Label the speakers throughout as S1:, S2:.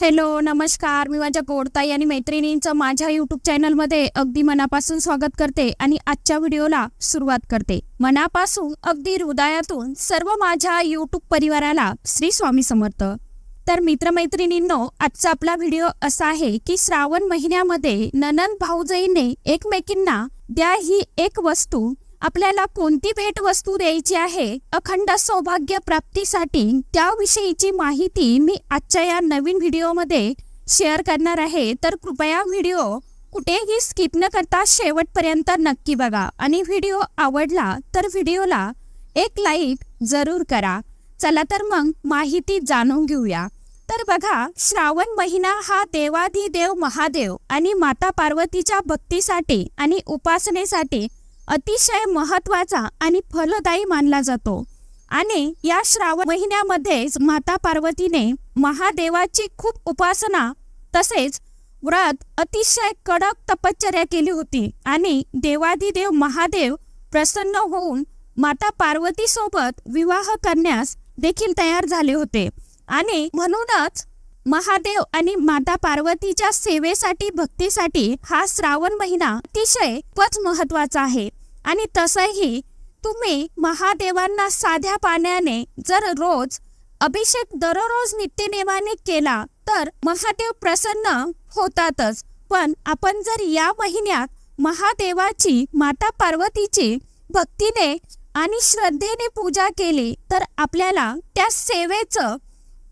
S1: Hello नमस्कार. मी माझ्या गोडताई आणि मैत्रिणींचं माझ्या यूट्यूब चॅनलमध्ये अगदी मनापासून स्वागत करते आणि आजच्या व्हिडिओला सुरुवात करते. मनापासून अगदी हृदयातून सर्व माझ्या यूट्यूब परिवाराला श्री स्वामी समर्थ. तर मित्रमैत्रिणींनो आजचा आपला व्हिडिओ असा आहे की श्रावण महिन्यामध्ये ननंद भाऊजईने एकमेकींना द्या ही एक वस्तू आपल्याला कोणती भेट वस्तू द्यायची आहे? अखंड सौभाग्य प्राप्तीसाठी त्याविषयीची माहिती मी आजच्या या नवीन व्हिडिओमध्ये शेअर करणार आहे. तर कृपया व्हिडिओ कुठेही स्किप न करता शेवटपर्यंत नक्की बघा. आणि व्हिडिओ आवडला तर व्हिडिओला एक लाईक जरूर करा. चला तर मग माहिती जाणून घेऊया. तर बघा श्रावण महिना हा देवाधिदेव महादेव आणि माता पार्वतीच्या भक्तीसाठी आणि उपासनेसाठी अतिशय महत्त्वाचा आणि फलदायी मानला जातो. आणि या श्रावण महिन्यामध्येच माता पार्वतीने महादेवाची खूप उपासना तसेच व्रत अतिशय कडक तपश्चर्या केली होती आणि देवाधिदेव महादेव प्रसन्न होऊन माता पार्वती सोबत विवाह करण्यास देखील तयार झाले होते. आणि म्हणूनच महादेव आणि माता पार्वतीच्या सेवेसाठी भक्तीसाठी हा श्रावण महिना अतिशय खूपच महत्त्वाचा आहे. आणि तसंही तुम्ही महादेवांना साध्या पाण्याने जर रोज अभिषेक दररोज नित्यनेमाने केला तर महादेव प्रसन्न होतातच. पण आपण जर या महिन्यात महादेवाची माता पार्वतीची भक्तीने आणि श्रद्धेने पूजा केली तर आपल्याला त्या सेवेचं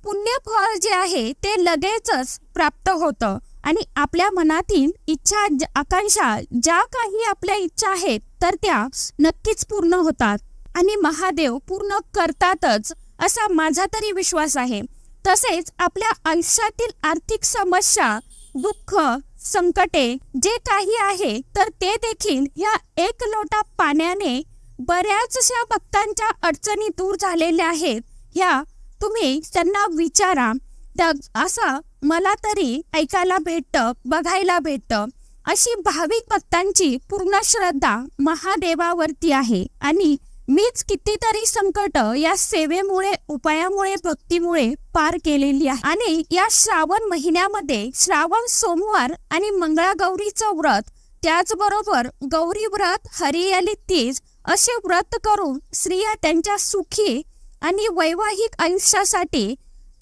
S1: पुण्यफळ जे आहे ते लगेचच प्राप्त होतं. आणि आपल्या मनातील इच्छा आकांक्षा ज्या काही आपल्या इच्छा आहेत तर त्या नक्कीच पूर्ण होतात. आणि महादेव पूर्ण करतातच असा माझा तरी विश्वास आहे. तसेच आपल्या आयुष्यातील आर्थिक समस्या दुःख संकटे जे काही आहे तर ते देखील या एक लोटा पाण्याने बऱ्याचशा भक्तांच्या अडचणी दूर झालेल्या आहेत. ह्या तुम्ही त्यांना विचारा. त्या असं मला तरी ऐकायला भेटतं बघायला भेटतं. अशी भाविक भक्तांची पूर्ण श्रद्धा महादेवावरती आहे. आणि मीच कितीतरी संकट या सेवेमुळे उपायामुळे भक्तीमुळे पार केलेली आहे. आणि या श्रावण महिन्यामध्ये श्रावण सोमवार आणि मंगळागौरीचं व्रत त्याचबरोबर गौरी व्रत हरियाली तीज असे व्रत करून स्त्रिया त्यांच्या सुखी आणि वैवाहिक आयुष्यासाठी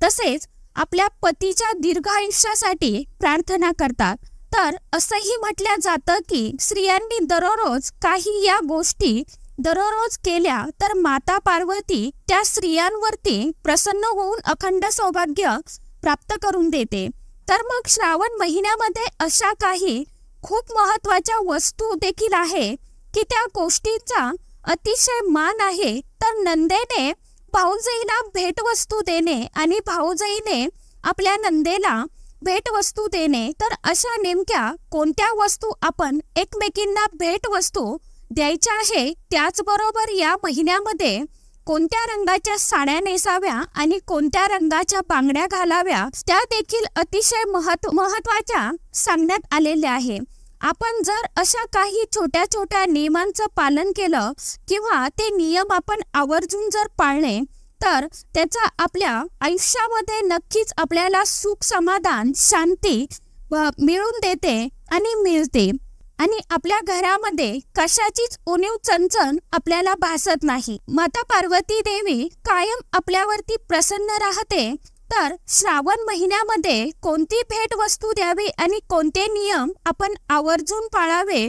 S1: तसेच आपल्या पतीच्या दीर्घ आयुष्यासाठी प्रार्थना करतात. तर असंही म्हटलं जातं की स्त्रियांनी दररोज काही या गोष्टी दररोज केल्या तर माता पार्वती त्या स्त्रियांवरती प्रसन्न होऊन अखंड सौभाग्य प्राप्त करून देते. तर मग श्रावण महिन्यामध्ये अशा काही खूप महत्त्वाच्या वस्तू देखील आहे की त्या गोष्टीचा अतिशय मान आहे. तर नंदेने भाऊजाईला भेटवस्तू देणे आणि भाऊजाईने आपल्या नंदेला भेटवस्तू देणे तर अशा नेमक्या कोणत्या वस्तू आपण एकमेकींना भेटवस्तू द्यायच्या आहे? त्याचबरोबर या महिन्यामध्ये कोणत्या रंगाच्या साड्या नेसाव्या आणि कोणत्या रंगाच्या बांगड्या घालाव्या त्या देखील अतिशय महत्त्व महत्त्वाच्या सांगण्यात आलेल्या आहे. आपण जर अशा काही छोट्या छोट्या नियमांचं पालन केलं किंवा ते नियम आपण आवर्जून जर पाळले तर त्याचा आपल्या आयुष्यामध्ये नक्कीच आपल्याला सुख समाधान शांती मिळून देते आणि मिळते. आणि आपल्या घरामध्ये कशाचीच उणीव चणचण आपल्याला भासत नाही. माता पार्वती देवी कायम आपल्यावरती प्रसन्न राहते तर श्रावण महिन्यामध्ये कोणती भेट वस्तू द्यावी आणि कोणते नियम आपण आवर्जून पाळावे?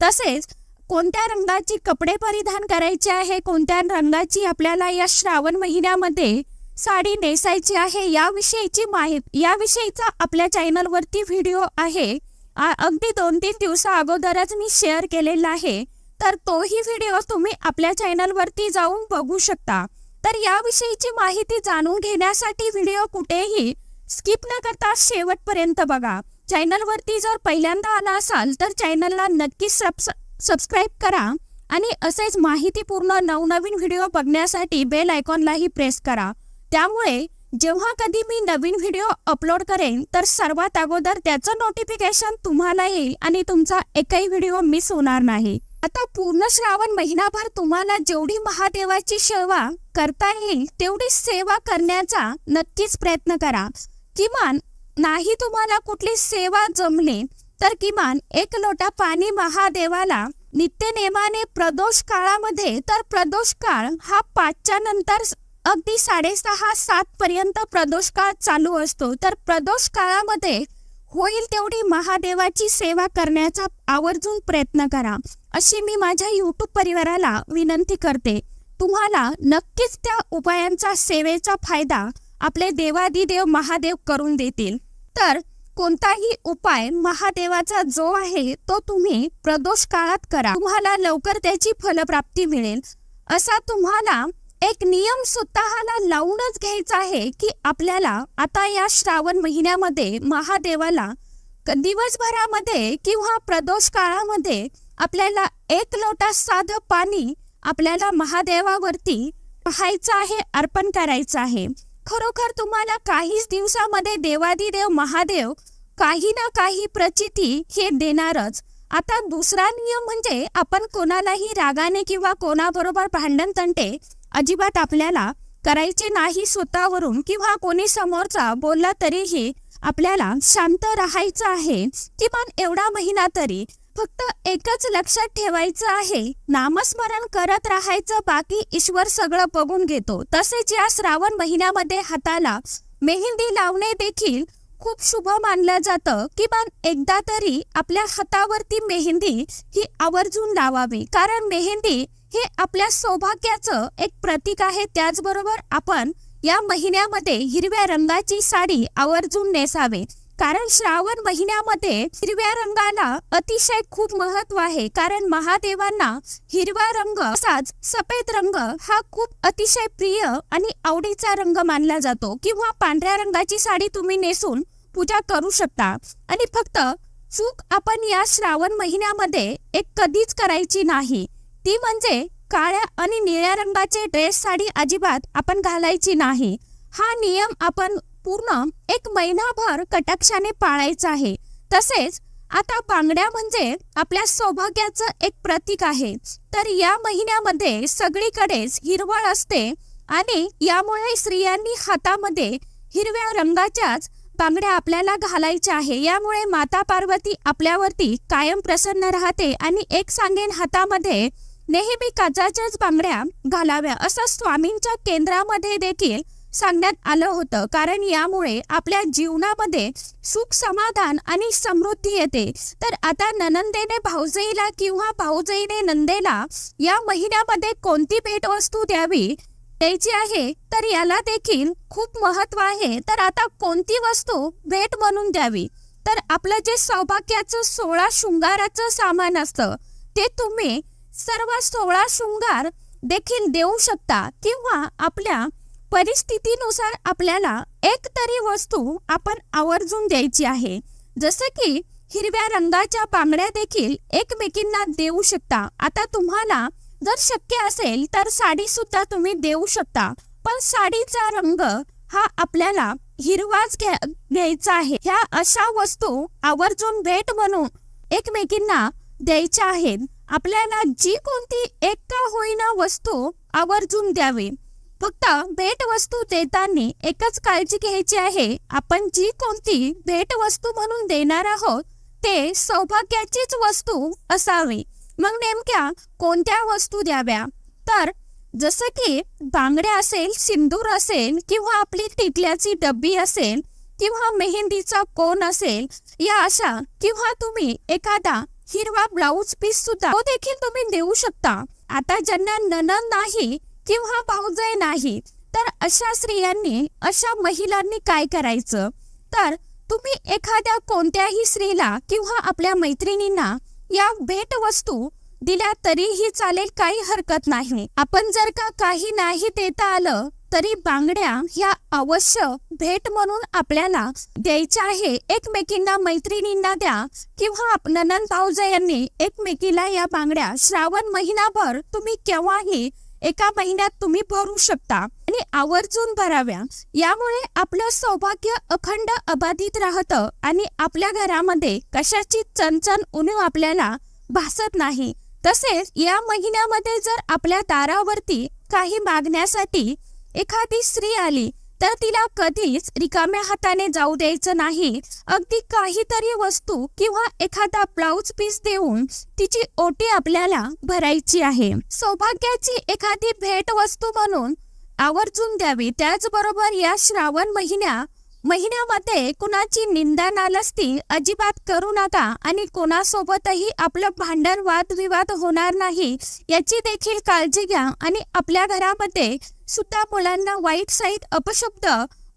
S1: तसेच कोणत्या रंगाची कपडे परिधान करायचे आहे? कोणत्या रंगाची आपल्याला या श्रावण महिन्यामध्ये साडी नेसायची आहे? याविषयीची माहिती याविषयीचा आपल्या चॅनलवरती व्हिडिओ आहे. अगदी दोन तीन दिवसा अगोदरच मी शेअर केलेला आहे. तर तोही व्हिडिओ तुम्ही आपल्या चॅनलवरती जाऊन बघू शकता. तर याविषयीची माहिती जाणून घेण्यासाठी व्हिडिओ कुठेही स्किप न करता शेवटपर्यंत बघा. चॅनलवरती जर पहिल्यांदा आला असाल तर चॅनलला नक्की सबस सबस्क्राईब करा आणि असेच माहितीपूर्ण नवनवीन व्हिडिओ बघण्यासाठी बेल आयकॉनलाही प्रेस करा. त्यामुळे जेव्हा कधी मी नवीन व्हिडिओ अपलोड करेन तर सर्वात अगोदर त्याचं नोटिफिकेशन तुम्हाला येईल आणि तुमचा एकही व्हिडिओ मिस होणार नाही. आता पूर्ण श्रावण महिनाभर तुम्हाला जेवढी महादेवाची सेवा करता येईल तेवढी सेवा करण्याचा नक्कीच प्रयत्न करा. किमान नाही तुम्हाला कुठली सेवा जमली तर किमान एक लोटा पाणी महादेवाला नित्यनेमाने प्रदोष काळामध्ये तर प्रदोष काळ हा पाचच्या नंतर अगदी साडेसहा सात पर्यंत प्रदोष काळ चालू असतो. तर प्रदोष काळामध्ये होईल तेवढी महादेवाची सेवा करण्याचा आवर्जून प्रयत्न करा. अशी मी माझ्या यूट्यूब परिवाराला विनंती करते. तुम्हाला नक्कीच त्या उपायांचा सेवेचा फायदा आपले देवादिदेव महादेव करून देतील. तर कोणताही उपाय महादेवाचा जो आहे तो तुम्ही प्रदोष काळात करा. तुम्हाला लवकर त्याची फलप्राप्ती मिळेल. असा तुम्हाला एक नियम स्वतःला लावूनच घ्यायचा आहे की आपल्याला आता या श्रावण महिन्यामध्ये महादेवाला दिवसभरामध्ये किंवा प्रदोष काळामध्ये आपल्याला एक लोटा साधं पाणी आपल्याला महादेवावरती पाहायचं आहे अर्पण करायचं आहे. खरोखर तुम्हाला काहीच दिवसामध्ये देवादिदेव महादेव काही ना काही प्रचिती हे देणारच. आता दुसरा नियम म्हणजे आपण कोणालाही रागाने किंवा कोणाबरोबर भांडण तंटे अजिबात आपल्याला करायचे नाही स्वतःवरून किंवा कोणी समोरचा बोलला तरीही आपल्याला शांत राहायचं आहे. किमान एवढा महिना तरी फक्त एकच लक्षात ठेवायचं आहे. नामस्मरण करत राहायचं बाकी ईश्वर सगळं बघून घेतो. तसेच या श्रावण महिन्यामध्ये हाताला मेहंदी लावणे देखील खूप शुभ मानलं जातं. किमान एकदा तरी आपल्या हातावरती मेहंदी ही आवर्जून लावावी. कारण मेहंदी हे आपल्या सौभाग्याचं एक प्रतीक आहे. त्याचबरोबर आपण या महिन्यामध्ये हिरव्या रंगाची साडी आवर्जून नेसावे. कारण श्रावण महिन्यामध्ये हिरव्या रंगाला अतिशय खूप महत्त्व आहे. कारण महादेवांना हिरवा रंग तसाच सफेद रंग हा खूप अतिशय प्रिय आणि आवडीचा रंग मानला जातो. किंवा पांढऱ्या रंगाची साडी तुम्ही नेसून पूजा करू शकता. आणि फक्त चूक आपण या श्रावण महिन्यामध्ये एक कधीच करायची नाही. ती म्हणजे काळ्या आणि निळ्या रंगाचे ड्रेस साडी अजिबात आपण घालायची नाही. हा नियम आपण पूर्ण एक महिनाभर कटाक्षाने पाळायचं आहे. तसेच आता बांगड्या म्हणजे आपल्या सौभाग्याचं एक प्रतीक आहे. तर या महिन्यामध्ये सगळीकडेच हिरवळ असते आणि यामुळे स्त्रियांनी हातामध्ये हिरव्या रंगाच्याच बांगड्या आपल्याला घालायच्या आहे. यामुळे माता पार्वती आपल्यावरती कायम प्रसन्न राहते आणि एक सांगेन हातामध्ये नेहमी काचाच्याच बांगड्या घालाव्या. असं स्वामींच्या केंद्रामध्ये देखील सांगण्यात आलं होतं. कारण यामुळे आपल्या जीवनामध्ये सुख समाधान आणि समृद्धी येते. तर आता ननंदेने भाऊजईला किंवा भाऊजईने नंदेला या महिन्यामध्ये कोणती भेटवस्तू द्यावी द्यायची आहे? तर याला देखील खूप महत्त्व आहे. तर आता कोणती वस्तू भेट म्हणून द्यावी? तर आपलं जे सौभाग्याचं सोळा शृंगाराचं सामान असतं ते तुम्ही सर्व सोळा शृंगार देखील देऊ शकता. किंवा आपल्या परिस्थितीनुसार आपल्याला एक तरी वस्तू आपण आवर्जून द्यायची आहे. जसं की हिरव्या रंगाच्या बांगड्या देखील एकमेकींना देऊ शकता. आता तुम्हाला जर शक्य असेल तर साडी सुद्धा तुम्ही देऊ शकता. पण साडीचा रंग हा आपल्याला हिरवाच घ्या घ्यायचा आहे. ह्या अशा वस्तू आवर्जून भेट म्हणून एकमेकींना द्यायच्या आहेत. आपल्याला जी कोणती एक का होईना वस्तू आवर्जून द्यावी. फक्त भेटवस्तू देताना एकच काळजी घ्यायची आहे. आपण जी कोणती भेटवस्तू म्हणून देणार आहोत ते सौभाग्याचीच वस्तू असावी. मग नेमक्या कोणत्या वस्तू द्याव्या? तर जसं की बांगड्या असेल सिंदूर असेल किंवा आपली टिकल्याची डब्बी असेल किंवा मेहंदीचा कोन असेल या अशा किंवा तुम्ही एखादा हिरवा ब्लाऊज पीस सुद्धा तो देखील तुम्ही देऊ शकता. आता ज्यांना ननन नाही किंवा पाहुजय नाही. तर अशा स्त्रियांनी अशा महिलांनी काय करायचं? तर तुम्ही एखाद्या कोणत्याही स्त्रीला किंवा आपल्या मैत्रिणींना या भेट वस्तू दिल्या तरीही चालेल काही हरकत नाही. आपण जर का काही नाही देता आलं तरी बांगड्या ह्या अवश्य भेट म्हणून आपल्याला द्यायच्या आहे. एकमेकींना मैत्रिणींना द्या किंवा आप- ननंद भाऊजा यांनी एकमेकीला या बांगड्या श्रावण महिनाभर तुम्ही केव्हाही एका महिन्यात तुम्ही भरू शकता आणि आवर्जून भराव्या. यामुळे आपलं सौभाग्य अखंड अबाधित राहतं आणि आपल्या घरामध्ये कशाची चणचण उणीव आपल्याला भासत नाही. तसेच या महिन्यामध्ये जर आपल्या दारावरती काही मागण्यासाठी एखादी स्त्री आली तर तिला कधीच रिकाम्या हाताने जाऊ द्यायचं नाही. अगदी काहीतरी वस्तू किंवा एखादा ब्लाऊज पीस देऊन तिची ओटी आपल्याला भरायची आहे. सौभाग्याची एखादी भेट वस्तू म्हणून आवर्जून द्यावी. त्याचबरोबर या श्रावण महिन्या महिन्यामध्ये कुणाची निंदा नालस्ती अजिबात करू नका आणि कोणासोबतही आपलं भांडण वादविवाद होणार नाही याची देखील काळजी घ्या आणि आपल्या घरामध्ये सुद्धा मुलांना वाईट साईट अपशब्द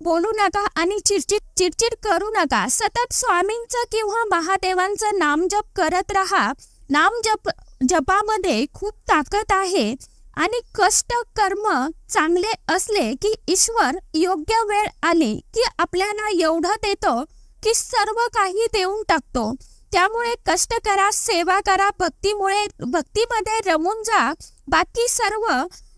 S1: बोलू नका आणि चिडचिड चिडचिड करू नका. सतत स्वामींचं किंवा महादेवांचं नामजप करत राहा. नामजप जपामध्ये खूप ताकद आहे आणि कष्ट कर्म चांगले असले की ईश्वर योग्य वेळ आली की आपल्याला एवढं देतो की सर्व काही देऊन टाकतो. त्यामुळे कष्ट करा सेवा करा भक्तीमुळे भक्तीमध्ये रमून जा. बाकी सर्व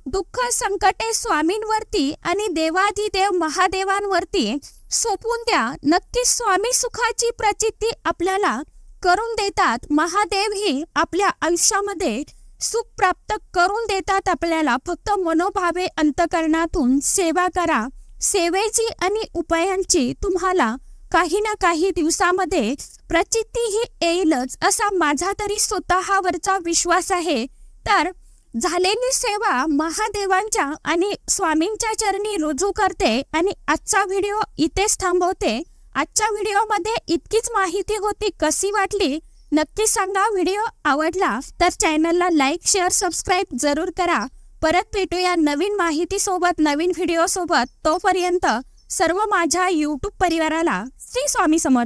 S1: दुःख संकटे स्वामींवरती आणि देवाधिदेव महादेवांवरती सोपून द्या. नक्कीच स्वामी सुखाची प्रचिती आपल्याला करून देतात. महादेव ही आपल्या आयुष्यामध्ये सुख प्राप्त करून देतात आपल्याला. फक्त मनोभावे अंतकरणातून सेवा करा. सेवेची आणि उपायांची तुम्हाला काही ना काही दिवसामध्ये प्रचिती ही येईलच असा माझा तरी स्वतःवरचा विश्वास आहे. तर झालेली सेवा महादेवांच्या आणि स्वामींच्या चरणी रुजू करते आणि आजचा व्हिडिओ इथेच थांबवते. आजच्या व्हिडिओमध्ये इतकीच माहिती होती कशी वाटली? नक्की सांगा. व्हिडिओ आवडला तर चॅनलला लाईक शेअर सबस्क्राईब जरूर करा. परत भेटूया नवीन माहितीसोबत नवीन व्हिडिओसोबत. तोपर्यंत सर्व माझ्या यूट्यूब परिवाराला श्री स्वामी समर्थ